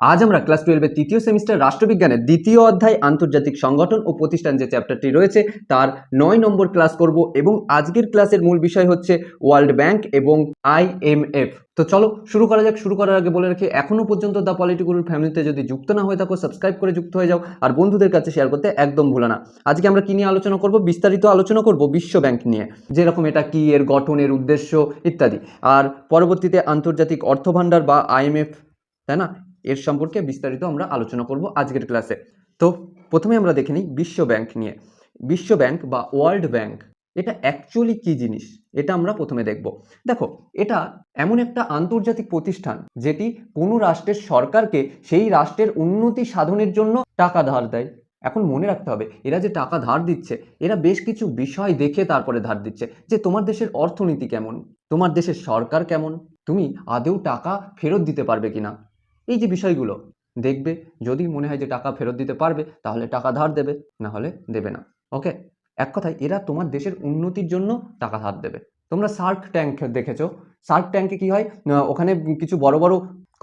আজ আমরা ক্লাস টুয়েলভের তৃতীয় সেমিস্টার রাষ্ট্রবিজ্ঞানের দ্বিতীয় অধ্যায় আন্তর্জাতিক সংগঠন ও প্রতিষ্ঠান যে চ্যাপ্টারটি রয়েছে, তার নয় নম্বর ক্লাস করব এবং আজকের ক্লাসের মূল বিষয় হচ্ছে ওয়ার্ল্ড ব্যাংক এবং আইএমএফ তো চলো, শুরু করা যাক। শুরু করার আগে বলে রাখি এখনও পর্যন্ত দ্য পলিটিকুলার ফ্যামিলিতে যদি যুক্ত না হয়ে থাকো সাবস্ক্রাইব করে যুক্ত হয়ে যাও আর বন্ধুদের কাছে শেয়ার করতে একদম ভুলো না। আজকে আমরা কি নিয়ে আলোচনা করব? বিস্তারিত আলোচনা করব বিশ্ব ব্যাংক নিয়ে, যেরকম এটা কী, এর গঠন এর উদ্দেশ্য ইত্যাদি। আর পরবর্তীতে আন্তর্জাতিক অর্থভাণ্ডার বা আইএমএফ তাই না? এর সম্পর্কে বিস্তারিত আমরা আলোচনা করব আজকের ক্লাসে। তো প্রথমে আমরা দেখে নিই বিশ্ব ব্যাংক নিয়ে। বিশ্ব ব্যাংক বা ওয়ার্ল্ড ব্যাংক, এটা অ্যাকচুয়ালি কি জিনিস? এটা আমরা প্রথমে দেখব। দেখো, এটা এমন একটা আন্তর্জাতিক প্রতিষ্ঠান যেটি কোনো রাষ্ট্রের সরকারকে সেই রাষ্ট্রের উন্নতি সাধনের জন্য টাকা ধার দেয়। এখন মনে রাখতে হবে, এরা যে টাকা ধার দিচ্ছে, এরা বেশ কিছু বিষয় দেখে তারপরে ধার দিচ্ছে যে তোমার দেশের অর্থনীতি কেমন, তোমার দেশের সরকার কেমন, তুমি আদেও টাকা ফেরত দিতে পারবে কিনা। এই যে বিষয়গুলো, দেখবে যদি মনে হয় যে টাকা ফেরত দিতে পারবে, তাহলে টাকা ধার দেবে, না হলে দেবে না। ওকে এক কথায় এরা তোমার দেশের উন্নতির জন্য টাকা ধার দেবে। তোমরা সার্ক ট্যাঙ্ক দেখেছ। সার্ক ট্যাঙ্কে কি হয়? ওখানে কিছু বড় বড়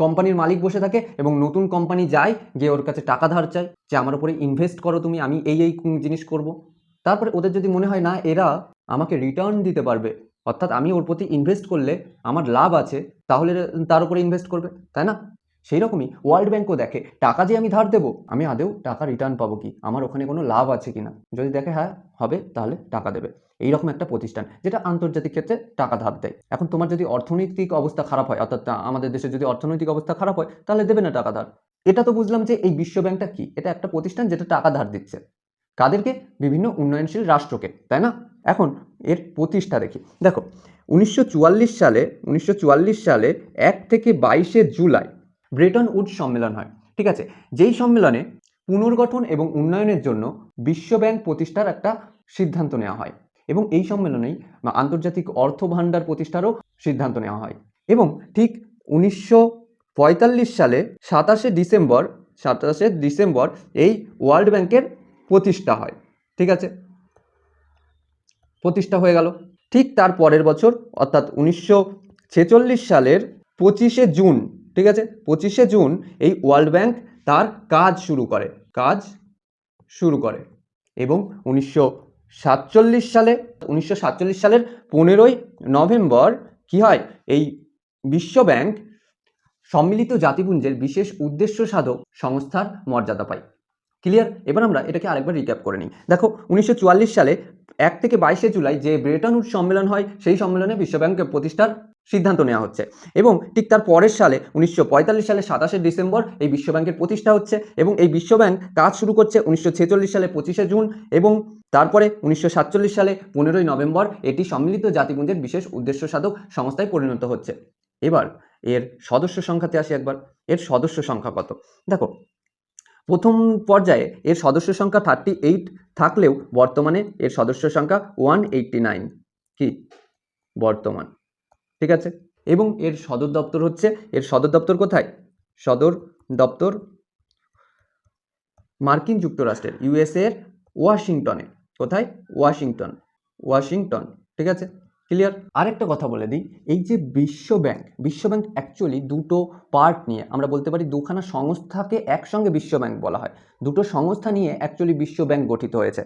কোম্পানির মালিক বসে থাকে এবং নতুন কোম্পানি যায়, গিয়ে ওর কাছে টাকা ধার চায়, যে আমার উপরে ইনভেস্ট করো তুমি, আমি এই এই জিনিস করব। তারপরে ওদের যদি মনে হয়, না, এরা আমাকে রিটার্ন দিতে পারবে, অর্থাৎ আমি ওর প্রতি ইনভেস্ট করলে আমার লাভ আছে, তাহলে তার উপরে ইনভেস্ট করবে, তাই না? সেই রকমই ওয়ার্ল্ড ব্যাঙ্কও দেখে, টাকা যে আমি ধার দেবো, আমি আদেও টাকা রিটার্ন পাবো কি? আমার ওখানে কোনো লাভ আছে কি না? যদি দেখে হ্যাঁ হবে, তাহলে টাকা দেবে। এইরকম একটা প্রতিষ্ঠান, যেটা আন্তর্জাতিক ক্ষেত্রে টাকা ধার দেয়। এখন তোমার যদি অর্থনৈতিক অবস্থা খারাপ হয়, অর্থাৎ আমাদের দেশে যদি অর্থনৈতিক অবস্থা খারাপ হয়, তাহলে দেবে না টাকা ধার। এটা তো বুঝলাম যে এই বিশ্ব ব্যাংকটা কি? এটা একটা প্রতিষ্ঠান যেটা টাকা ধার দিচ্ছে। কাদেরকে? বিভিন্ন উন্নয়নশীল রাষ্ট্রকে, তাই না? এখন এর প্রতিষ্ঠা দেখি। দেখো, উনিশশো চুয়াল্লিশ সালে, উনিশশো চুয়াল্লিশ সালে এক থেকে বাইশে জুলাই ব্রেটন উড সম্মেলন হয়। ঠিক আছে? যেই সম্মেলনে পুনর্গঠন এবং উন্নয়নের জন্য বিশ্ব ব্যাংক প্রতিষ্ঠার একটা সিদ্ধান্ত নেওয়া হয় এবং এই সম্মেলনেই আন্তর্জাতিক অর্থ ভাণ্ডার প্রতিষ্ঠারও সিদ্ধান্ত নেওয়া হয়। এবং ঠিক উনিশশো পঁয়তাল্লিশ সালে সাতাশে ডিসেম্বর সাতাশে ডিসেম্বর এই ওয়ার্ল্ড ব্যাংকের প্রতিষ্ঠা হয়। ঠিক আছে? প্রতিষ্ঠা হয়ে গেল। ঠিক তার পরের বছর, অর্থাৎ উনিশশো ছেচল্লিশ সালের পঁচিশে জুন ঠিক আছে? পঁচিশে জুন এই ওয়ার্ল্ড ব্যাংক তার কাজ শুরু করে। কাজ শুরু করে। এবং উনিশশো সাতচল্লিশ সালে, উনিশশো সাতচল্লিশ সালের পনেরোই নভেম্বর কি হয়? এই বিশ্ব ব্যাংক সম্মিলিত জাতিপুঞ্জের বিশেষ উদ্দেশ্য সাধক সংস্থার মর্যাদা পায়। ক্লিয়ার এবার আমরা এটাকে আরেকবার রিক্যাপ করে নিই। দেখো, উনিশশো চুয়াল্লিশ সালে এক থেকে বাইশে জুলাই যে ব্রেটন উড সম্মেলন হয়, সেই সম্মেলনে বিশ্বব্যাংক প্রতিষ্ঠার সিদ্ধান্ত নেওয়া হচ্ছে। এবং ঠিক তার পরের সালে, উনিশশো পঁয়তাল্লিশ সালে সাতাশে ডিসেম্বর, এই বিশ্বব্যাংকের প্রতিষ্ঠা হচ্ছে এবং এই বিশ্বব্যাংক কাজ শুরু করছে উনিশশো ছেচল্লিশ সালে পঁচিশে জুন এবং তারপরে উনিশশো সাতচল্লিশ সালে পনেরোই নভেম্বর এটি সম্মিলিত জাতিপুঞ্জের বিশেষ উদ্দেশ্য সাধক সংস্থায় পরিণত হচ্ছে। এবার এর সদস্য সংখ্যাতে আসি একবার। এর সদস্য সংখ্যা কত? দেখো প্রথম পর্যায়ে এর সদস্য সংখ্যা থার্টি এইট থাকলেও বর্তমানে এর সদস্য সংখ্যা ওয়ান এইটটি নাইন কি? বর্তমান। ঠিক আছে? এবং এর সদর দপ্তর হচ্ছে, এর সদর দপ্তর কোথায়? সদর দপ্তর মার্কিন যুক্তরাষ্ট্রের ইউএসএর ওয়াশিংটনে। কোথায়? ওয়াশিংটন। ওয়াশিংটন। ঠিক আছে? ক্লিয়ার আরেকটা কথা বলে দিই, এই যে বিশ্ব ব্যাংক বিশ্ব ব্যাংক অ্যাকচুয়ালি দুটো পার্ট নিয়ে আমরা বলতে পারি দুখানা সংস্থাকে একসঙ্গে বিশ্ব ব্যাংক বলা হয়। দুটো সংস্থা নিয়ে অ্যাকচুয়ালি বিশ্ব ব্যাংক গঠিত হয়েছে।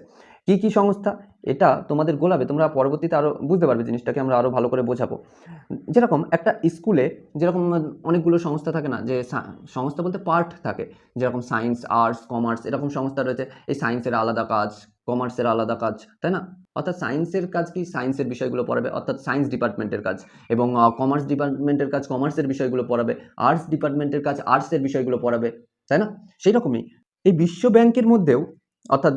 কি কি সংস্থা? এটা তোমাদের গোলাবে তোমরা পরবর্তীতে আরও বুঝতে পারবে জিনিসটাকে, আমরা আরও ভালো করে বোঝাবো। যেরকম একটা স্কুলে যেরকম অনেকগুলো সংস্থা থাকে না, যে সংস্থা বলতে পার্ট থাকে। যেরকম সায়েন্স আর্টস কমার্স এরকম সংস্থা রয়েছে। এই সায়েন্সের আলাদা কাজ কমার্সের আলাদা কাজ, তাই না? অর্থাৎ সায়েন্সের কাজ কি? সায়েন্সের বিষয়গুলো পড়াবে, অর্থাৎ সায়েন্স ডিপার্টমেন্টের কাজ এবং কমার্স ডিপার্টমেন্টের কাজ কমার্সের বিষয়গুলো পড়াবে আর্টস ডিপার্টমেন্টের কাজ আর্টসের বিষয়গুলো পড়াবে, তাই না? সেই রকমই। এই বিশ্ব ব্যাংকের মধ্যেও, অর্থাৎ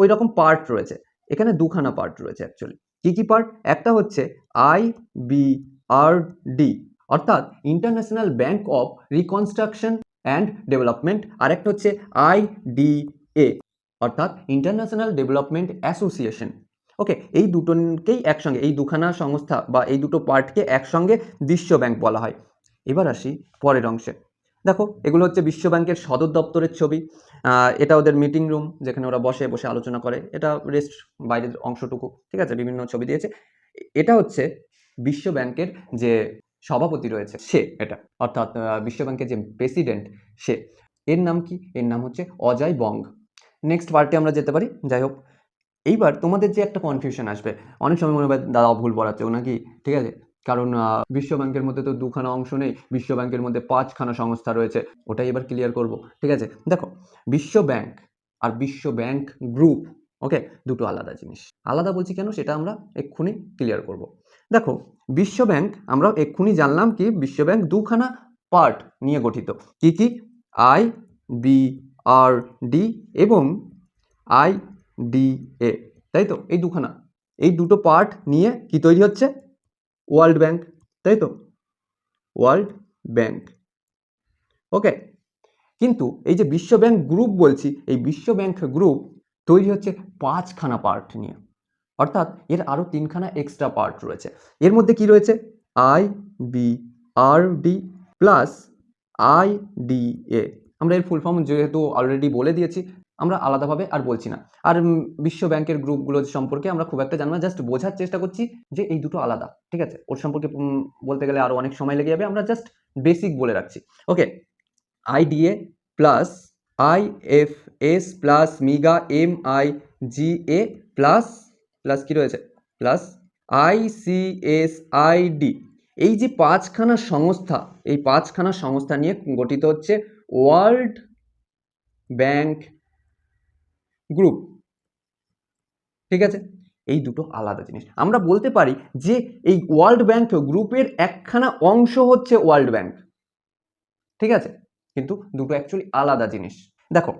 ওই রকম পার্ট রয়েছে। এখানে দুখানা পার্ট রয়েছে অ্যাকচুয়ালি কি কি পার্ট একটা হচ্ছে আই বি আর ডি অর্থাৎ international bank of reconstruction and development আর একটা হচ্ছে আই ডি এ অর্থাৎ ইন্টারন্যাশনাল ডেভেলপমেন্ট অ্যাসোসিয়েশন ওকে এই দুটোকেই একসঙ্গে এই দুখানা সংস্থা বা এই দুটো পার্টকে একসঙ্গে বিশ্ব ব্যাংক বলা হয়। এবার আসি পরের অংশে। দেখো এগুলো হচ্ছে বিশ্ব ব্যাংকের সদর দপ্তরের ছবি। এটা ওদের মিটিং রুম যেখানে ওরা বসে বসে আলোচনা করে। এটা রেস্ট বাইরের অংশটুকু ঠিক আছে? বিভিন্ন ছবি দিয়েছে। এটা হচ্ছে বিশ্ব ব্যাংকের যে সভাপতি রয়েছে সে এটা। অর্থাৎ আহ, বিশ্বব্যাংকের যে প্রেসিডেন্ট সে। এর নাম কি? এর নাম হচ্ছে অজয় বং নেক্সট পার্টে আমরা যেতে পারি। যাই হোক এইবার তোমাদের যে একটা কনফিউশন আসবে অনেক সময় মনে হবে দাদা ভুল পড়াচ্ছে নাকি? ঠিক আছে? কারণ আহ, বিশ্ব ব্যাংকের মধ্যে তো দুখানা অংশ নেই বিশ্ব ব্যাংকের মধ্যে পাঁচখানা সংস্থা রয়েছে ওটাই এবার ক্লিয়ার করব। ঠিক আছে? দেখো বিশ্ব ব্যাংক আর বিশ্ব ব্যাংক গ্রুপ ওকে দুটো আলাদা জিনিস। আলাদা বলছি কেন? সেটা আমরা এক্ষুনি ক্লিয়ার করব। দেখো বিশ্ব ব্যাংক আমরা এক্ষুনি জানলাম কি বিশ্ব ব্যাংক দুখানা পার্ট নিয়ে গঠিত। কি কি? আই বি আর ডি এবং আই ডি এ তাই তো? এই দুখানা। এই দুটো পার্ট নিয়ে কি তৈরি হচ্ছে? ওয়ার্ল্ড ব্যাংক তাই তো? ওয়ার্ল্ড ব্যাংক ওকে কিন্তু এই যে বিশ্ব ব্যাংক গ্রুপ বলছি, এই বিশ্ব ব্যাংক গ্রুপ তৈরি হচ্ছে পাঁচখানা পার্ট নিয়ে। অর্থাৎ এর আরও তিনখানা এক্সট্রা পার্ট রয়েছে। এর মধ্যে কি রয়েছে? I B R D plus I D A আমরা এর ফুল ফর্ম যেহেতু অলরেডি বলে দিয়েছি, আমরা আলাদাভাবে আর বলছি না। আর বিশ্ব ব্যাংকের গ্রুপগুলো সম্পর্কে আমরা খুব একটা জানি না জাস্ট বোঝার চেষ্টা করছি যে এই দুটো আলাদা, ঠিক আছে? ওর সম্পর্কে বলতে গেলে আরও অনেক সময় লেগে যাবে, আমরা জাস্ট বেসিক বলে রাখছি। Okay IDA plus I F S plus MIGA M I G A plus plus কী রয়েছে? Plus I C S I D এই যে পাঁচখানা সংস্থা, এই পাঁচখানা সংস্থা নিয়ে গঠিত হচ্ছে ওয়ার্ল্ড ব্যাংক গ্রুপ। ঠিক আছে? এই দুটো আলাদা জিনিস। আমরা বলতে পারি যে এই ওয়ার্ল্ড ব্যাংক গ্রুপের একখানা অংশ হচ্ছে ওয়ার্ল্ড ব্যাংক। ঠিক আছে? কিন্তু দুটো অ্যাকচুয়ালি আলাদা জিনিস। দেখো,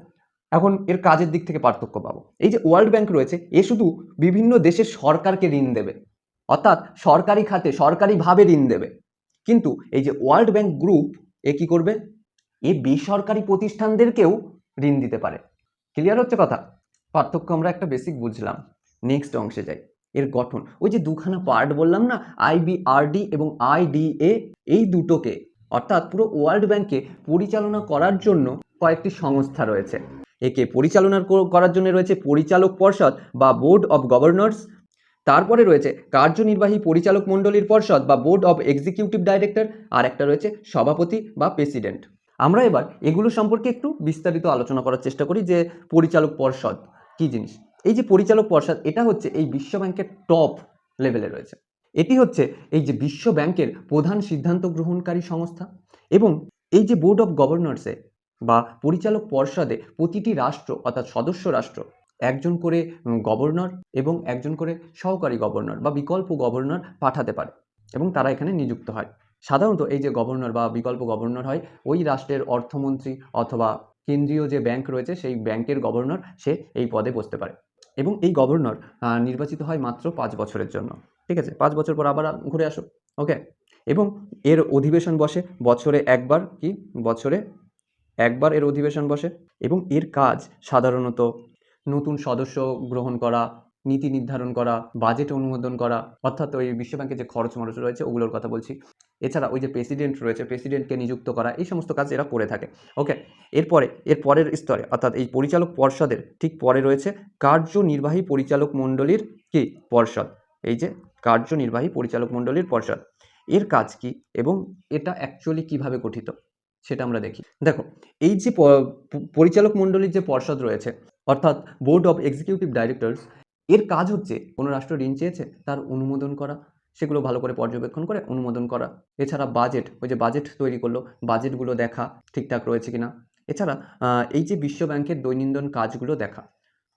এখন এর কাজের দিক থেকে পার্থক্য পাবো। এই যে ওয়ার্ল্ড ব্যাংক রয়েছে, এ শুধু বিভিন্ন দেশের সরকারকে ঋণ দেবে। অর্থাৎ সরকারি খাতে সরকারিভাবে ঋণ দেবে। কিন্তু এই যে ওয়ার্ল্ড ব্যাংক গ্রুপ, এ কী করবে? এ বেসরকারি প্রতিষ্ঠানদেরকেও ঋণ দিতে পারে। ক্লিয়ার হচ্ছে কথা? পার্থক্য আমরা একটা বেসিক বুঝলাম। নেক্সট অংশে যাই। এর গঠন। ওই যে দুখানা পার্ট বললাম না আইবিআরডি এবং আইডিএ এই দুটোকে, অর্থাৎ পুরো ওয়ার্ল্ড ব্যাংকে পরিচালনা করার জন্য কয়েকটি সংস্থা রয়েছে। একে পরিচালনা করার জন্য রয়েছে পরিচালক পর্ষদ বা বোর্ড অব গভর্নর্স তারপরে রয়েছে কার্যনির্বাহী পরিচালক মণ্ডলীর পর্ষদ বা বোর্ড অব এক্সিকিউটিভ ডাইরেক্টর আর একটা রয়েছে সভাপতি বা প্রেসিডেন্ট আমরা এবার এগুলো সম্পর্কে একটু বিস্তারিত আলোচনা করার চেষ্টা করি যে পরিচালক পর্ষদ কি জিনিস? এই যে পরিচালক পর্ষদ, এটা হচ্ছে এই বিশ্ব ব্যাংকের টপ লেভেলে রয়েছে। এটি হচ্ছে এই যে বিশ্ব ব্যাংকের প্রধান সিদ্ধান্ত গ্রহণকারী সংস্থা এবং এই যে বোর্ড অফ গভর্নর্সে বা পরিচালক পর্ষদে প্রতিটি রাষ্ট্র অর্থাৎ সদস্য রাষ্ট্র একজন করে গভর্নর এবং একজন করে সহকারী গভর্নর বা বিকল্প গভর্নর পাঠাতে পারে এবং তারা এখানে নিযুক্ত হয়। সাধারণত এই যে গভর্নর বা বিকল্প গভর্নর হয়, ওই রাষ্ট্রের অর্থমন্ত্রী অথবা কেন্দ্রীয় যে ব্যাংক রয়েছে, সেই ব্যাংকের গভর্নর সে এই পদে বসতে পারে। এবং এই গভর্নর নির্বাচিত হয় মাত্র পাঁচ বছরের জন্য। ঠিক আছে? পাঁচ বছর পর আবার ঘুরে আসো ওকে এবং এর অধিবেশন বসে বছরে একবার কি? বছরে একবার এর অধিবেশন বসে। এবং এর কাজ সাধারণত নতুন সদস্য গ্রহণ করা, নীতি নির্ধারণ করা বাজেট অনুমোদন করা, অর্থাৎ ওই বিশ্বব্যাংকের যে খরচ মরচ রয়েছে, ওগুলোর কথা বলছি। এছাড়া ওই যে প্রেসিডেন্ট রয়েছে প্রেসিডেন্টকে নিযুক্ত করা, এই সমস্ত কাজ এরা করে থাকে। ওকে এরপরে, এর পরের স্তরে, অর্থাৎ এই পরিচালক পর্ষদের ঠিক পরে রয়েছে কার্যনির্বাহী পরিচালক মণ্ডলীর কি? পর্ষদ। এই যে কার্যনির্বাহী পরিচালক মণ্ডলীর পর্ষদ। এর কাজ কি এবং এটা অ্যাকচুয়ালি কীভাবে গঠিত, সেটা আমরা দেখি। দেখো, এই যে পরিচালক মণ্ডলীর যে পর্ষদ রয়েছে, অর্থাৎ বোর্ড অফ এক্সিকিউটিভ ডাইরেক্টরস এর কাজ হচ্ছে, কোনো রাষ্ট্র ঋণ চেয়েছে, তার অনুমোদন করা সেগুলো ভালো করে পর্যবেক্ষণ করে অনুমোদন করা। এছাড়া বাজেট ওই যে বাজেট তৈরি করল বাজেটগুলো দেখা ঠিকঠাক রয়েছে কিনা। এছাড়া এই যে বিশ্ব ব্যাংকের দৈনন্দিন কাজগুলো দেখা,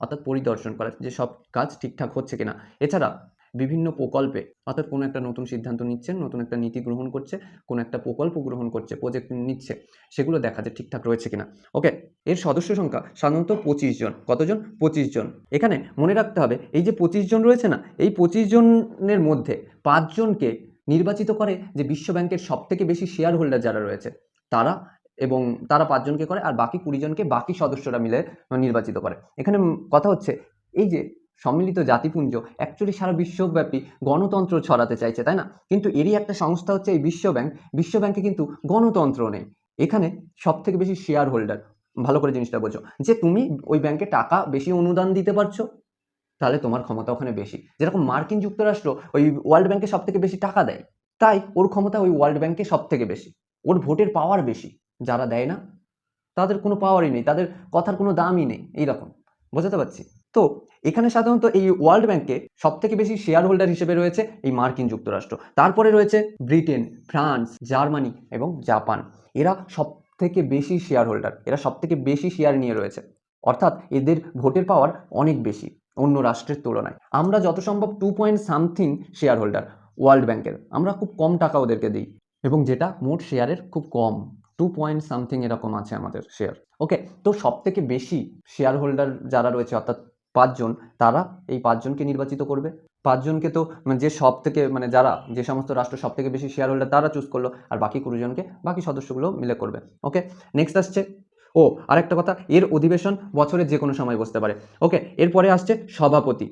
অর্থাৎ পরিদর্শন করা যে সব কাজ ঠিকঠাক হচ্ছে কিনা। এছাড়া বিভিন্ন প্রকল্পে, অর্থাৎ কোনো একটা নতুন সিদ্ধান্ত নিচ্ছেন, নতুন একটা নীতি গ্রহণ করছে, কোনো একটা প্রকল্প গ্রহণ করছে প্রজেক্ট নিচ্ছে, সেগুলো দেখা যায় ঠিকঠাক রয়েছে কিনা। ওকে এর সদস্য সংখ্যা সাধারণত পঁচিশ জন। কতজন? পঁচিশ জন। এখানে মনে রাখতে হবে, এই যে পঁচিশ জন রয়েছে না, এই পঁচিশ জনের মধ্যে পাঁচজনকে নির্বাচিত করে যে বিশ্ব ব্যাংকের সব থেকে বেশি শেয়ার হোল্ডার যারা রয়েছে, তারা এবং তারা পাঁচজনকে করে, আর বাকি কুড়ি জনকে বাকি সদস্যরা মিলে নির্বাচিত করে। এখানে কথা হচ্ছে, এই যে সম্মিলিত জাতিপুঞ্জ অ্যাকচুয়ালি সারা বিশ্বব্যাপী গণতন্ত্র ছড়াতে চাইছে, তাই না? কিন্তু এরই একটা সংস্থা হচ্ছে এই বিশ্ব ব্যাংক বিশ্ব ব্যাংকে কিন্তু গণতন্ত্র নেই। এখানে সব থেকে বেশি শেয়ার হোল্ডার ভালো করে জিনিসটা বোঝো। যে তুমি ওই ব্যাংকে টাকা বেশি অনুদান দিতে পারছ, তাহলে তোমার ক্ষমতা ওখানে বেশি। যেরকম মার্কিন যুক্তরাষ্ট্র ওই ওয়ার্ল্ড ব্যাংকে সব থেকে বেশি টাকা দেয়, তাই ওর ক্ষমতা ওই ওয়ার্ল্ড ব্যাংকে সব থেকে বেশি। ওর ভোটের পাওয়ার বেশি, যারা দেয় না, তাদের কোনো পাওয়ারই নেই, তাদের কথার কোনো দামই নেই, এইরকম। বোঝাতে পারছি? তো এখানে সাধারণত এই ওয়ার্ল্ড ব্যাংকে সব থেকে বেশি শেয়ার হোল্ডার হিসেবে রয়েছে এই মার্কিন যুক্তরাষ্ট্র। তারপরে রয়েছে ব্রিটেন, ফ্রান্স, জার্মানি এবং জাপান। এরা সব থেকে বেশি শেয়ার হোল্ডার। এরা সব থেকে বেশি শেয়ার নিয়ে রয়েছে। অর্থাৎ এদের ভোটের পাওয়ার অনেক বেশি অন্য রাষ্ট্রের তুলনায়। আমরা যত সম্ভব two point something share holder world ব্যাংকের। আমরা খুব কম টাকা ওদেরকে দিই এবং যেটা মোট শেয়ারের খুব কম। টু পয়েন্ট সামথিং এরকম আছে আমাদের শেয়ার। ওকে তো সব থেকে বেশি শেয়ার হোল্ডার যারা রয়েছে, অর্থাৎ পাঁচজন, তারা এই পাঁচজনকে নির্বাচিত করবে। পাঁচজনকে তো মানে যে সব থেকে মানে যারা, যে সমস্ত রাষ্ট্র সব থেকে বেশি শেয়ার হোল্ডার তারা চুজ করল, আর বাকি কুড়িজনকে বাকি সদস্যগুলো মিলে করবে। ওকে নেক্সট আসছে, ও, আরেকটা কথা, এর অধিবেশন বছরের যে কোনো সময় বসতে পারে। ওকে এরপরে আসছে সভাপতি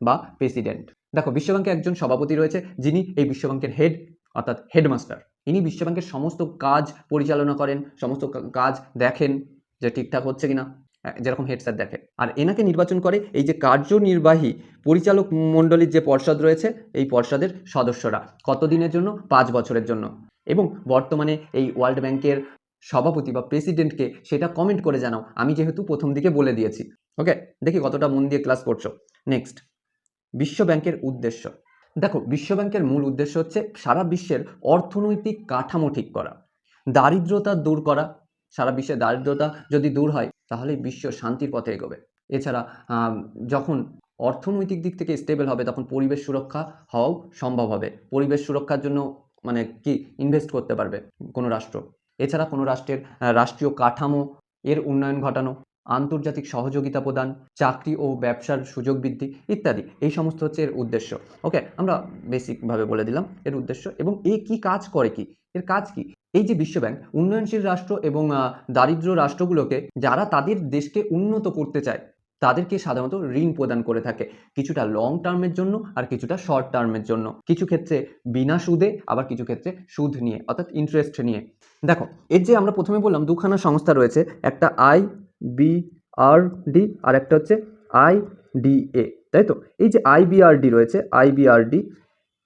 বা প্রেসিডেন্ট দেখো, বিশ্বব্যাংকে একজন সভাপতি রয়েছে, যিনি এই বিশ্বব্যাংকের হেড অর্থাৎ হেডমাস্টার ইনি বিশ্বব্যাংকের সমস্ত কাজ পরিচালনা করেন, সমস্ত কাজ দেখেন যে ঠিকঠাক হচ্ছে কিনা। যেরকম হেড স্যার দেখে। আর এনাকে নির্বাচন করে এই যে কার্যনির্বাহী পরিচালক মণ্ডলীর যে পর্ষদ রয়েছে, এই পর্ষদের সদস্যরা কত দিনের জন্য? পাঁচ বছরের জন্য। এবং বর্তমানে এই ওয়ার্ল্ড ব্যাংকের সভাপতি বা প্রেসিডেন্টকে সেটা কমেন্ট করে জানাও। আমি যেহেতু প্রথম দিকে বলে দিয়েছি। ওকে দেখি কতটা মন দিয়ে ক্লাস করছ। নেক্সট বিশ্ব ব্যাংকের উদ্দেশ্য। দেখো, বিশ্ব ব্যাংকের মূল উদ্দেশ্য হচ্ছে সারা বিশ্বের অর্থনৈতিক কাঠামো ঠিক করা, দারিদ্রতা দূর করা সারা বিশ্বের দারিদ্রতা যদি দূর হয় তাহলে বিশ্ব শান্তির পথে এগোবে। এছাড়া যখন অর্থনৈতিক দিক থেকে স্টেবল হবে, তখন পরিবেশ সুরক্ষা হওয়াও সম্ভব হবে। পরিবেশ সুরক্ষার জন্য মানে কি ইনভেস্ট করতে পারবে কোনো রাষ্ট্র। এছাড়া কোনো রাষ্ট্রের রাষ্ট্রীয় কাঠামো এর উন্নয়ন ঘটানো, আন্তর্জাতিক সহযোগিতা প্রদান, চাকরি ও ব্যবসার সুযোগ বৃদ্ধি ইত্যাদি, এই সমস্ত হচ্ছে এর উদ্দেশ্য। ওকে আমরা বেসিকভাবে বলে দিলাম এর উদ্দেশ্য এবং এ কি কাজ করে কি? এর কাজ কি? এই যে বিশ্বব্যাংক, উন্নয়নশীল রাষ্ট্র এবং দারিদ্র রাষ্ট্রগুলোকে যারা তাদের দেশকে উন্নত করতে চায়, তাদেরকে সাধারণত ঋণ প্রদান করে থাকে। কিছুটা লং টার্মের জন্য আর কিছুটা শর্ট টার্মের জন্য। কিছু ক্ষেত্রে বিনা সুদে, আবার কিছু ক্ষেত্রে সুদ নিয়ে, অর্থাৎ ইন্টারেস্ট নিয়ে। দেখো, এর যে আমরা প্রথমে বললাম দুখানা সংস্থা রয়েছে, একটা আই বি আর ডি আর একটা হচ্ছে আই ডি এ, তাই তো? এই যে আইবিআরডি রয়েছে আইবিআরডি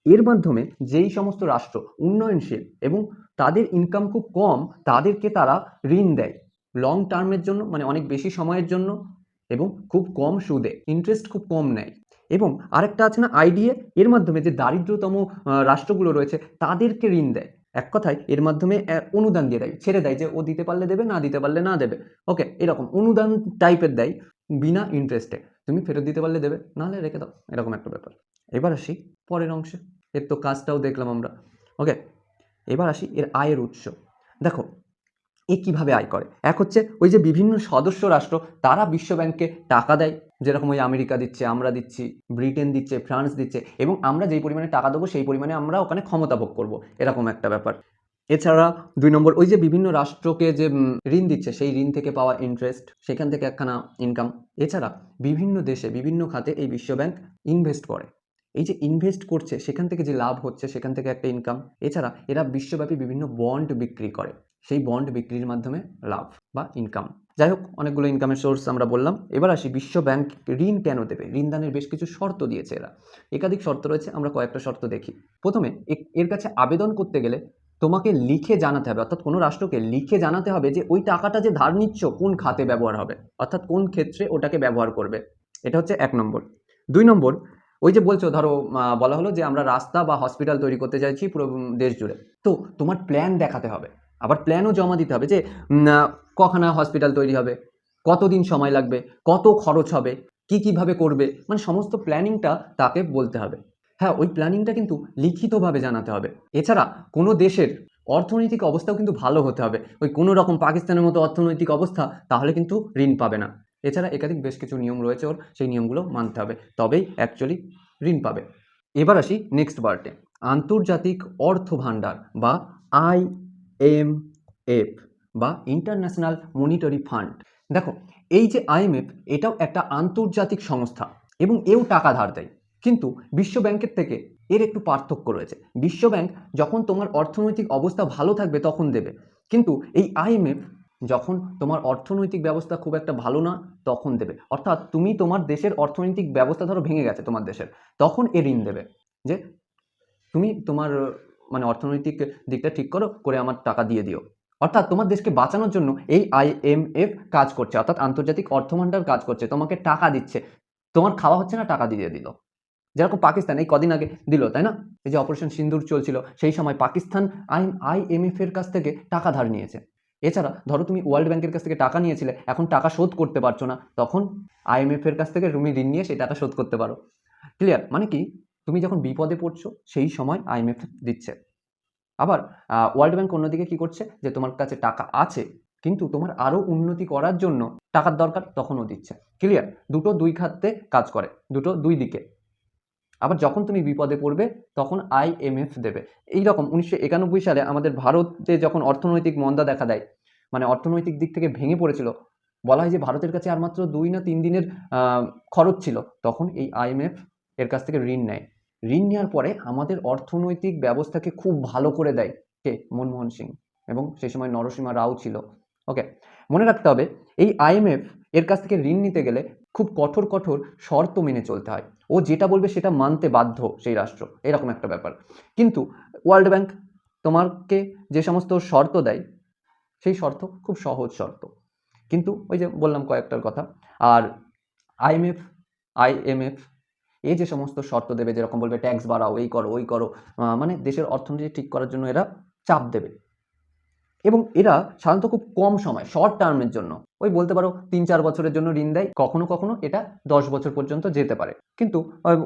এর মাধ্যমে যেই সমস্ত রাষ্ট্র উন্নয়নশীল এবং তাদের ইনকাম খুব কম, তাদেরকে তারা ঋণ দেয়। লং টার্মের জন্য মানে অনেক বেশি সময়ের জন্য এবং খুব কম সুদে ইন্টারেস্ট খুব কম নেয়। এবং আরেকটা আছে না আইডিএ এর মাধ্যমে যে দারিদ্রতম রাষ্ট্রগুলো রয়েছে, তাদেরকে ঋণ দেয়। এক কথায়, এর মাধ্যমে অনুদান দিয়ে দেয়। ছেড়ে দেয় যে, ও দিতে পারলে দেবে, না দিতে পারলে না দেবে। ওকে এরকম অনুদান টাইপের দেয়, বিনা ইন্টারেস্টে তুমি ফেরত দিতে পারলে দেবে, নাহলে রেখে দাও। এরকম একটা ব্যাপার। এবার আসি পরের অংশে। এর তো কাজটাও দেখলাম আমরা। ওকে এবার আসি এর আয়ের উৎস। দেখো, এ কীভাবে আয় করে? এক হচ্ছে ওই যে বিভিন্ন সদস্য রাষ্ট্র, তারা বিশ্বব্যাংকে টাকা দেয়। যেরকম ওই আমেরিকা দিচ্ছে, আমরা দিচ্ছি, ব্রিটেন দিচ্ছে, ফ্রান্স দিচ্ছে, এবং আমরা যেই পরিমাণে টাকা দেবো, সেই পরিমাণে আমরা ওখানে ক্ষমতা ভোগ করব। এরকম একটা ব্যাপার। এছাড়া দুই নম্বর, ওই যে বিভিন্ন রাষ্ট্রকে যে ঋণ দিচ্ছে, সেই ঋণ থেকে পাওয়া ইন্টারেস্ট সেখান থেকে একখানা ইনকাম এছাড়া বিভিন্ন দেশে, বিভিন্ন খাতে এই বিশ্বব্যাংক ইনভেস্ট করে। এই যে ইনভেস্ট করছে, সেখান থেকে যে লাভ হচ্ছে, সেখান থেকে একটা ইনকাম এছাড়া এরা বিশ্বব্যাপী বিভিন্ন বন্ড বিক্রি করে। সেই বন্ড বিক্রির মাধ্যমে লাভ বা ইনকাম যাই হোক, অনেকগুলো ইনকামের সোর্স আমরা বললাম। এবার আসি, বিশ্ব ব্যাংক ঋণ কেন দেবে? ঋণদানের বেশ কিছু শর্ত দিয়েছে এরা। একাধিক শর্ত রয়েছে, আমরা কয়েকটা শর্ত দেখি। প্রথমে এর কাছে আবেদন করতে গেলে তোমাকে লিখে জানাতে হবে, অর্থাৎ কোনো রাষ্ট্রকে লিখে জানাতে হবে যে, ওই টাকাটা যে ধার নিচ্ছ, কোন খাতে ব্যবহার হবে? অর্থাৎ কোন ক্ষেত্রে ওটাকে ব্যবহার করবে? এটা হচ্ছে এক নম্বর। দুই নম্বর ওই যে বলছো, ধরো বলা হলো যে আমরা রাস্তা বা হসপিটাল তৈরি করতে চাইছি পুরো দেশ জুড়ে। তো তোমার প্ল্যান দেখাতে হবে। আবার প্ল্যানও জমা দিতে হবে যে কখানা হসপিটাল তৈরি হবে, কতদিন সময় লাগবে, কত খরচ হবে, কি কীভাবে করবে মানে সমস্ত প্ল্যানিংটা তাকে বলতে হবে। হ্যাঁ ওই প্ল্যানিংটা কিন্তু লিখিতভাবে জানাতে হবে। এছাড়া কোনো দেশের অর্থনৈতিক অবস্থাও কিন্তু ভালো হতে হবে। ওই কোনো রকম পাকিস্তানের মতো অর্থনৈতিক অবস্থা তাহলে কিন্তু ঋণ পাবে না। এছাড়া একাধিক বেশ কিছু নিয়ম রয়েছে ওর, সেই নিয়মগুলো মানতে হবে। তবেই অ্যাকচুয়ালি ঋণ পাবে। এবার আসি নেক্সট পার্টে আন্তর্জাতিক অর্থ ভাণ্ডার বা আই এম এফ বা ইন্টারন্যাশনাল মনিটারি ফান্ড। দেখো, এই যে আইএমএফ এটাও একটা আন্তর্জাতিক সংস্থা এবং এও টাকা ধার দেয়। কিন্তু বিশ্ব ব্যাংকের থেকে এর একটু পার্থক্য রয়েছে। বিশ্ব ব্যাংক যখন তোমার অর্থনৈতিক অবস্থা ভালো থাকবে তখন দেবে। কিন্তু এই আইএমএফ যখন তোমার অর্থনৈতিক ব্যবস্থা খুব একটা ভালো না, তখন দেবে। অর্থাৎ তুমি তোমার দেশের অর্থনৈতিক ব্যবস্থা ধরো ভেঙে গেছে তোমার দেশের, তখন এ ঋণ দেবে। যে তুমি তোমার মানে অর্থনৈতিক দিকটা ঠিক করো, করে আমার টাকা দিয়ে দিও। অর্থাৎ তোমার দেশকে বাঁচানোর জন্য এই আইএমএফ কাজ করছে, অর্থাৎ আন্তর্জাতিক অর্থভাণ্ডার কাজ করছে, তোমাকে টাকা দিচ্ছে। তোমার খাওয়া হচ্ছে না, টাকা দিয়ে দিল। যেরকম পাকিস্তান, এই কদিন আগে দিল, তাই না? এই যে অপারেশন সিন্দুর চলছিল, সেই সময় পাকিস্তান আই আইএমএফ এর কাছ থেকে টাকা ধার নিয়েছে। এছাড়া ধরো তুমি ওয়ার্ল্ড ব্যাংকের কাছ থেকে টাকা নিয়েছিলে, এখন টাকা শোধ করতে পারছ না, তখন আইএমএফ এর কাছ থেকে তুমি ঋণ নিয়ে সেই টাকা শোধ করতে পারো। ক্লিয়ার মানে কি? তুমি যখন বিপদে পড়ছো, সেই সময় আইএমএফ দিচ্ছে। আবার ওয়ার্ল্ড ব্যাংক অন্যদিকে কি করছে? যে তোমার কাছে টাকা আছে, কিন্তু তোমার আরও উন্নতি করার জন্য টাকার দরকার তখনও দিচ্ছে। ক্লিয়ার দুটো দুই খাতে কাজ করে, দুটো দুই দিকে। আবার যখন তুমি বিপদে পড়বে, তখন আইএমএফ দেবে। এই রকম উনিশশো একানব্বই সালে আমাদের ভারতে যখন অর্থনৈতিক মন্দা দেখা দেয় মানে অর্থনৈতিক দিক থেকে ভেঙে পড়েছিল, বলা হয় যে ভারতের কাছে আর মাত্র দুই না তিন দিনের খরচ ছিল, তখন এই আইএমএফ এর কাছ থেকে ঋণ নেয়। ঋণ নেওয়ার পরে আমাদের অর্থনৈতিক ব্যবস্থাকে খুব ভালো করে দেয় কে? মনমোহন সিং। এবং সেই সময় নরসিমা রাও ছিল। ওকে, মনে রাখতে হবে, এই আইএমএফ এর কাছ থেকে ঋণ নিতে গেলে খুব কঠোর কঠোর শর্ত মেনে চলতে হয়। ও যেটা বলবে সেটা মানতে বাধ্য সেই রাষ্ট্র, এরকম একটা ব্যাপার। কিন্তু ওয়ার্ল্ড ব্যাংক তোমাকে যে সমস্ত শর্ত দেয়, সেই শর্ত খুব সহজ শর্ত। কিন্তু ওই যে বললাম কয়েকটার কথা, আর আইএমএফ আইএমএফ এ যে সমস্ত শর্ত দেবে, যেরকম বলবে ট্যাক্স বাড়াও, এই করো, ওই করো মানে দেশের অর্থনীতি ঠিক করার জন্য এরা চাপ দেবে। এবং এরা সাধারণত খুব কম সময় শর্ট টার্মের জন্য। ওই বলতে পারো তিন চার বছরের জন্য ঋণ দেয়, কখনো কখনো এটা দশ বছর পর্যন্ত যেতে পারে। কিন্তু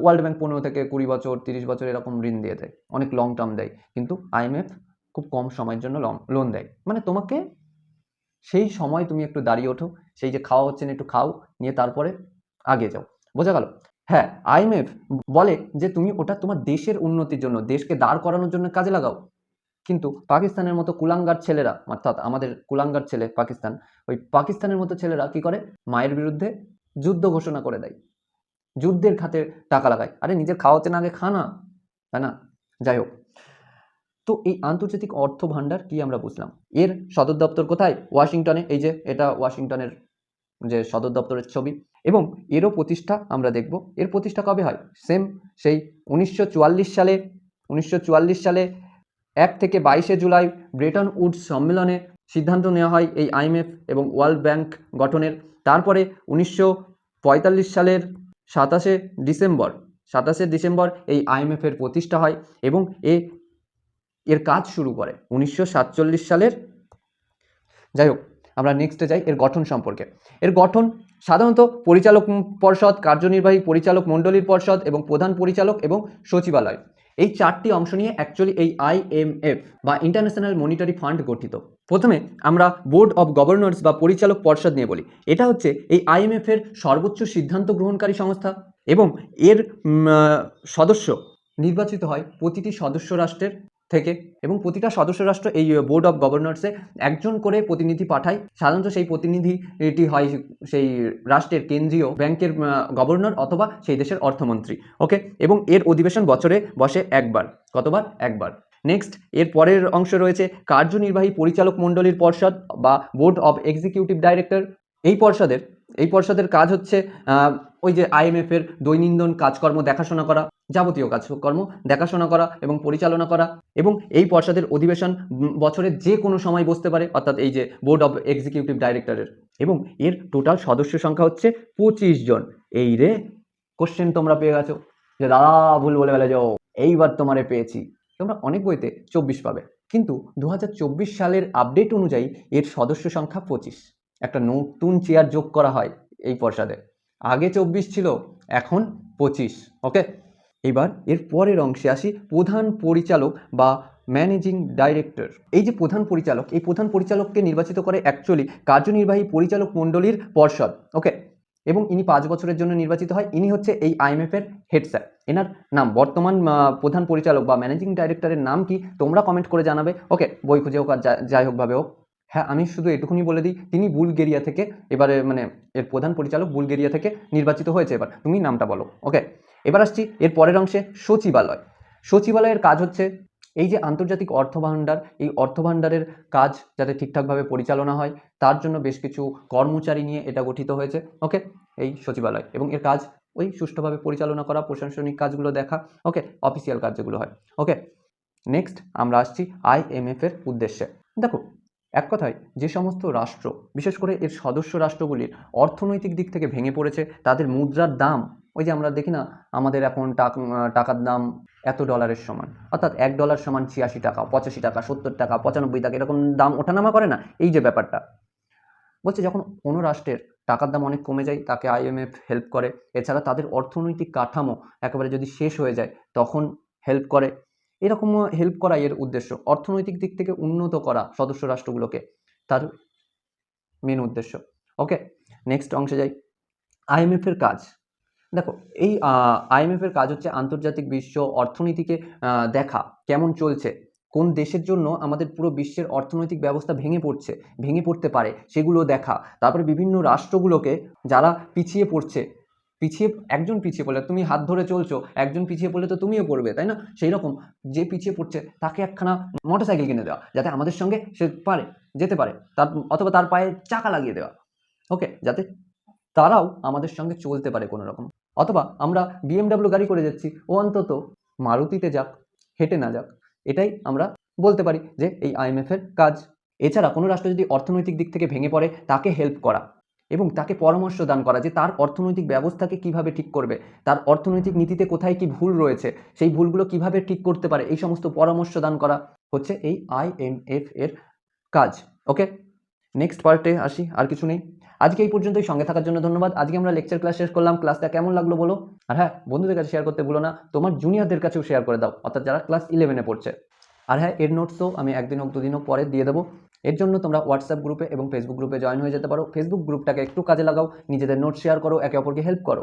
ওয়ার্ল্ড ব্যাংক পনেরো থেকে কুড়ি বছর, তিরিশ বছর এরকম ঋণ দিয়ে দেয়, অনেক লং টার্ম দেয়। কিন্তু আইএমএফ খুব কম সময়ের জন্য লং লোন দেয়। মানে তোমাকে সেই সময় তুমি একটু দাঁড়িয়ে ওঠো, সেই যে খাওয়া হচ্ছে না একটু খাও, নিয়ে তারপরে আগে যাও। বোঝা গেল? হ্যাঁ আইএমএফ বলে যে তুমি ওটা তোমার দেশের উন্নতির জন্য, দেশকে দাঁড় করানোর জন্য কাজে লাগাও। কিন্তু পাকিস্তানের মতো কুলাঙ্গার ছেলেরা, অর্থাৎ আমাদের কুলাঙ্গার ছেলে পাকিস্তান, ওই পাকিস্তানের মতো ছেলেরা কি করে? মায়ের বিরুদ্ধে যুদ্ধ ঘোষণা করে দেয়। যুদ্ধের খাতে টাকা লাগায়। আরে, নিজের খাওয়াতে না আগে খানা তাই না? যাই হোক। তো এই আন্তর্জাতিক অর্থ ভাণ্ডার কি আমরা বুঝলাম? এর সদর দপ্তর কোথায়? ওয়াশিংটনে। এই যে, এটা ওয়াশিংটনের যে সদর দপ্তরের ছবি। এবং এরও প্রতিষ্ঠা আমরা দেখব। এর প্রতিষ্ঠা কবে হয়? সেম সেই উনিশশো চুয়াল্লিশ সালে, উনিশশো চুয়াল্লিশ সালে এক থেকে বাইশে জুলাই ব্রেটন উডস সম্মেলনে সিদ্ধান্ত নেওয়া হয় এই আইএমএফ এবং ওয়ার্ল্ড ব্যাংক গঠনের। তারপরে উনিশশো পঁয়তাল্লিশ সালের সাতাশে ডিসেম্বর সাতাশে ডিসেম্বর এই আইএমএফের প্রতিষ্ঠা হয় এবং এ, এর কাজ শুরু করে উনিশশো সাতচল্লিশ সালের। যাই হোক আমরা নেক্সটে যাই, এর গঠন সম্পর্কে। এর গঠন সাধারণত পরিচালক পর্ষদ, কার্যনির্বাহী পরিচালক মণ্ডলীর পর্ষদ এবং প্রধান পরিচালক এবং সচিবালয়। এই চারটি অংশ নিয়ে অ্যাকচুয়ালি এই আইএমএফ বা ইন্টারন্যাশনাল মনিটারি ফান্ড গঠিত। প্রথমে আমরা বোর্ড অফ গভর্নর্স বা পরিচালক পর্ষদ নিয়ে বলি। এটা হচ্ছে এই আইএমএফ এর সর্বোচ্চ সিদ্ধান্ত গ্রহণকারী সংস্থা এবং এর সদস্য নির্বাচিত হয় প্রতিটি সদস্য রাষ্ট্রের থেকে এবং প্রতিটা সদস্য রাষ্ট্র এই বোর্ড অফ গভর্নর্সে একজন করে প্রতিনিধি পাঠায়। সাধারণত সেই প্রতিনিধিটি হয় সেই রাষ্ট্রের কেন্দ্রীয় ব্যাংকের গভর্নর অথবা সেই দেশের অর্থমন্ত্রী ওকে এবং এর অধিবেশন বছরে বসে একবার, কতবার? একবার। নেক্সট এর পরের অংশ রয়েছে কার্যনির্বাহী পরিচালক মণ্ডলীর পর্ষদ বা বোর্ড অফ এক্সিকিউটিভ ডাইরেক্টর এই পর্ষদের এই পর্ষদের কাজ হচ্ছে ওই যে আইএমএফ এর দৈনন্দিন কাজকর্ম দেখাশোনা করা, যাবতীয় কাজকর্ম দেখাশোনা করা এবং পরিচালনা করা এবং এই পর্ষদের অধিবেশন বছরের যে কোনো সময় বসতে পারে, অর্থাৎ এই যে বোর্ড অফ এক্সিকিউটিভ ডাইরেক্টরের এবং এর টোটাল সদস্য সংখ্যা হচ্ছে পঁচিশ জন। এই রে কোশ্চেন তোমরা পেয়ে গেছো। যে, দাদা, ভুল বলে ফেলে যাও এইবার তোমারে পেয়েছি। তোমরা অনেক বইতে চব্বিশ পাবে। কিন্তু দু হাজার চব্বিশ সালের আপডেট অনুযায়ী এর সদস্য সংখ্যা পঁচিশ। একটা নতুন চেয়ার যোগ করা হয় এই পর্ষদে। আগে চব্বিশ ছিল, এখন পঁচিশ ওকে এবার এর পরের অংশে আসি প্রধান পরিচালক বা ম্যানেজিং ডাইরেক্টর এই যে প্রধান পরিচালক, এই প্রধান পরিচালককে নির্বাচিত করে অ্যাকচুয়ালি কার্যনির্বাহী পরিচালক মণ্ডলীর পর্ষদ ওকে এবং ইনি পাঁচ বছরের জন্য নির্বাচিত হয়, ইনি হচ্ছে এই আইএমএফ এর হেড স্যার এনার নাম, বর্তমান প্রধান পরিচালক বা ম্যানেজিং ডাইরেক্টরের নাম কি তোমরা কমেন্ট করে জানাবে ওকে বই খুঁজে হোক আর যাই হোক ভাবে হোক। হ্যাঁ আমি শুধু এটুকুনি বলে দিই, তিনি বুলগেরিয়া থেকে, এবারে মানে এর প্রধান পরিচালক বুলগেরিয়া থেকে নির্বাচিত হয়েছে, এবার তুমি নামটা বলো, ওকে? এবার আসছি এর পরের অংশে সচিবালয়। সচিবালয়ের কাজ হচ্ছে এই যে আন্তর্জাতিক অর্থ ভাণ্ডার এই অর্থ ভাণ্ডারের কাজ যাতে ঠিকঠাকভাবে পরিচালনা হয়, তার জন্য বেশ কিছু কর্মচারী নিয়ে এটা গঠিত হয়েছে, ওকে? এই সচিবালয়। এবং এর কাজ ওই সুষ্ঠুভাবে পরিচালনা করা, প্রশাসনিক কাজগুলো দেখা, ওকে? অফিসিয়াল কাজ যেগুলো হয়, ওকে? নেক্সট আমরা আসছি আইএমএফ এর উদ্দেশ্যে। দেখো এক কথায়, যে সমস্ত রাষ্ট্র, বিশেষ করে এর সদস্য রাষ্ট্রগুলির অর্থনৈতিক দিক থেকে ভেঙে পড়েছে, তাদের মুদ্রার দাম, ওই যে আমরা দেখি না, আমাদের এখন টাক- টাকার দাম এত ডলারের সমান। অর্থাৎ এক ডলার সমান ছিয়াশি টাকা, পঁচাশি টাকা, সত্তর টাকা, পঁচানব্বই টাকা, এরকম দাম ওঠানামা করে না? এই যে ব্যাপারটা। বলছে যখন কোনো রাষ্ট্রের টাকার দাম অনেক কমে যায়, তাকে আইএমএফ হেল্প করে, এছাড়া তাদের অর্থনৈতিক কাঠামো একেবারে যদি শেষ হয়ে যায়, তখন হেল্প করে। এরকম হেল্প করা এর উদ্দেশ্য। অর্থনৈতিক দিক থেকে উন্নত করা সদস্য রাষ্ট্রগুলোকে তার মেন উদ্দেশ্য। ওকে নেক্সট অংশে যাই। আইএমএফ এর কাজ। দেখো, এই আইএমএফ এর কাজ হচ্ছে আন্তর্জাতিক বিশ্ব অর্থনীতিকে দেখা, কেমন চলছে, কোন দেশের জন্য আমাদের পুরো বিশ্বের অর্থনৈতিক ব্যবস্থা ভেঙে পড়ছে, ভেঙে পড়তে পারে, সেগুলো দেখা। তারপরে বিভিন্ন রাষ্ট্রগুলোকে যারা পিছিয়ে পড়ছে পিছিয়ে, একজন পিছিয়ে পড়লে, তুমি হাত ধরে চলছো, একজন পিছিয়ে পড়লে তো তুমিও পড়বে, তাই না? সেই রকম যে পিছিয়ে পড়ছে, তাকে একখানা মোটরসাইকেল কিনে দেওয়া, যাতে আমাদের সঙ্গে সে পারে, যেতে পারে, তার, অথবা তার পায়ে চাকা লাগিয়ে দেওয়া ওকে যাতে তারাও আমাদের সঙ্গে চলতে পারে কোনো রকম অথবা আমরা বিএমডাব্লিউ গাড়ি করে যাচ্ছি, ও অন্তত মারুতিতে যাক, হেঁটে না যাক, এটাই আমরা বলতে পারি যে এই আইএমএফ এর কাজ। এছাড়া কোনো রাষ্ট্র যদি অর্থনৈতিক দিক থেকে ভেঙে পড়ে, তাকে হেল্প করা এবং তাকে পরামর্শ দান করা যে তার অর্থনৈতিক ব্যবস্থাকে কীভাবে ঠিক করবে, তার অর্থনৈতিক নীতিতে কোথায় কি ভুল রয়েছে, সেই ভুলগুলো কীভাবে ঠিক করতে পারে, এই সমস্ত পরামর্শ দান করা হচ্ছে এই আইএমএফ এর কাজ। ওকে নেক্সট পার্টে আসি, আর কিছু নেই। আজকে এই পর্যন্তই, সঙ্গে থাকার জন্য ধন্যবাদ। আজকে আমরা লেকচার ক্লাস শেষ করলাম ক্লাসটা কেমন লাগল বলো? আর হ্যাঁ বন্ধুদের কাছে শেয়ার করতে ভুলো না, তোমার জুনিয়রদের কাছেও শেয়ার করে দাও, অর্থাৎ যারা ক্লাস ইলেভেনে পড়ছে। আর হ্যাঁ এর নোটসও আমি একদিন হোক দুদিন হোক পরে দিয়ে দেবো। এর জন্য তোমরা হোয়াটসঅ্যাপ গ্রুপে এবং ফেসবুক গ্রুপে জয়েন হয়ে যেতে পারো। ফেসবুক গ্রুপটাকে একটু কাজে লাগাও, নিজেদের নোট শেয়ার করো, একে অপরকে হেল্প করো।